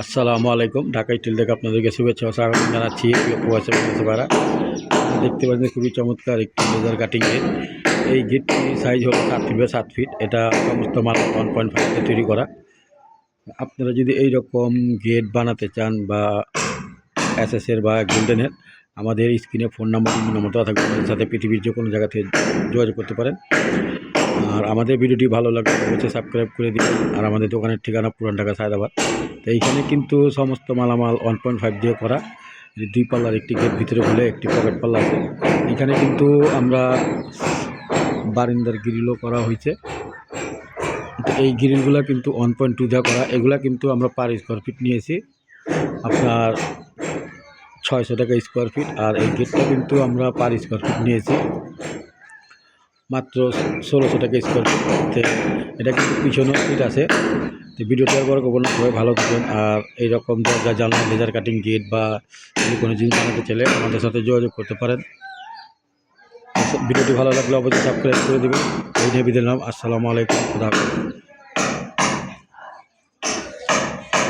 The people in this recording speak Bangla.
আসসালামু আলাইকুম, ঢাকা স্টিল থেকে আপনাদেরকে শুভেচ্ছা স্বাগত জানাচ্ছি দেখতে পাচ্ছেন খুবই চমৎকার একটি লেজার কাটিং গেট এই গেটটির সাইজ হলো সাত ফিট বা সাত ফিট এটা সমস্ত মাল ওয়ান পয়েন্ট ফাইভে তৈরি করা। আপনারা যদি এই রকম গেট বানাতে চান বা এসএসের বা গোল্ডেনের আমাদের স্ক্রিনে ফোন নাম্বার নম্বর থাকবে সাথে পৃথিবীর যে কোনো জায়গা থেকে যোগাযোগ করতে পারেন। আর আমাদের ভিডিওটি ভালো লাগলে অবশ্যই সাবস্ক্রাইব করে দিন। আর আমাদের দোকানের ঠিকানা পুরান ঢাকা, সায়দাবাদ। তো এইখানে কিন্তু সমস্ত মালামাল ওয়ান পয়েন্ট ফাইভ দিয়ে করা। দুই পাল্লার একটি গেট ভিতরে খুলে একটি পকেট পাল্লা আছে। এখানে কিন্তু আমরা বারিন্দার গ্রিলও করা হয়েছে। এই গ্রিলগুলো কিন্তু ওয়ান পয়েন্ট টু দেওয়া করা। এগুলা কিন্তু আমরা পার স্কোয়ার ফিট নিয়েছি। আপনার ছয়শো টাকা স্কোয়ার ফিট। আর এই গেটটা কিন্তু আমরা পার স্কোয়ার ফিট নিয়েছি। মাত্র ষোলোশো টাকা স্কোয়ার ফিট এটা কিন্তু পিছনেও ফিট আছে। তো ভিডিওটি আর বড় সবাই ভালো থাকবেন। আর এইরকম জায়গা জানলা লেজার কাটিং গেট বা যদি কোনো জিনিস বানাতে চাইলে আমাদের সাথে যোগাযোগ করতে পারেন। ভিডিওটি ভালো লাগলে অবশ্যই সাবস্ক্রাইব করে দেবেন। এই নিয়ে বিদায় নাম আসসালামু আলাইকুম। খুদা।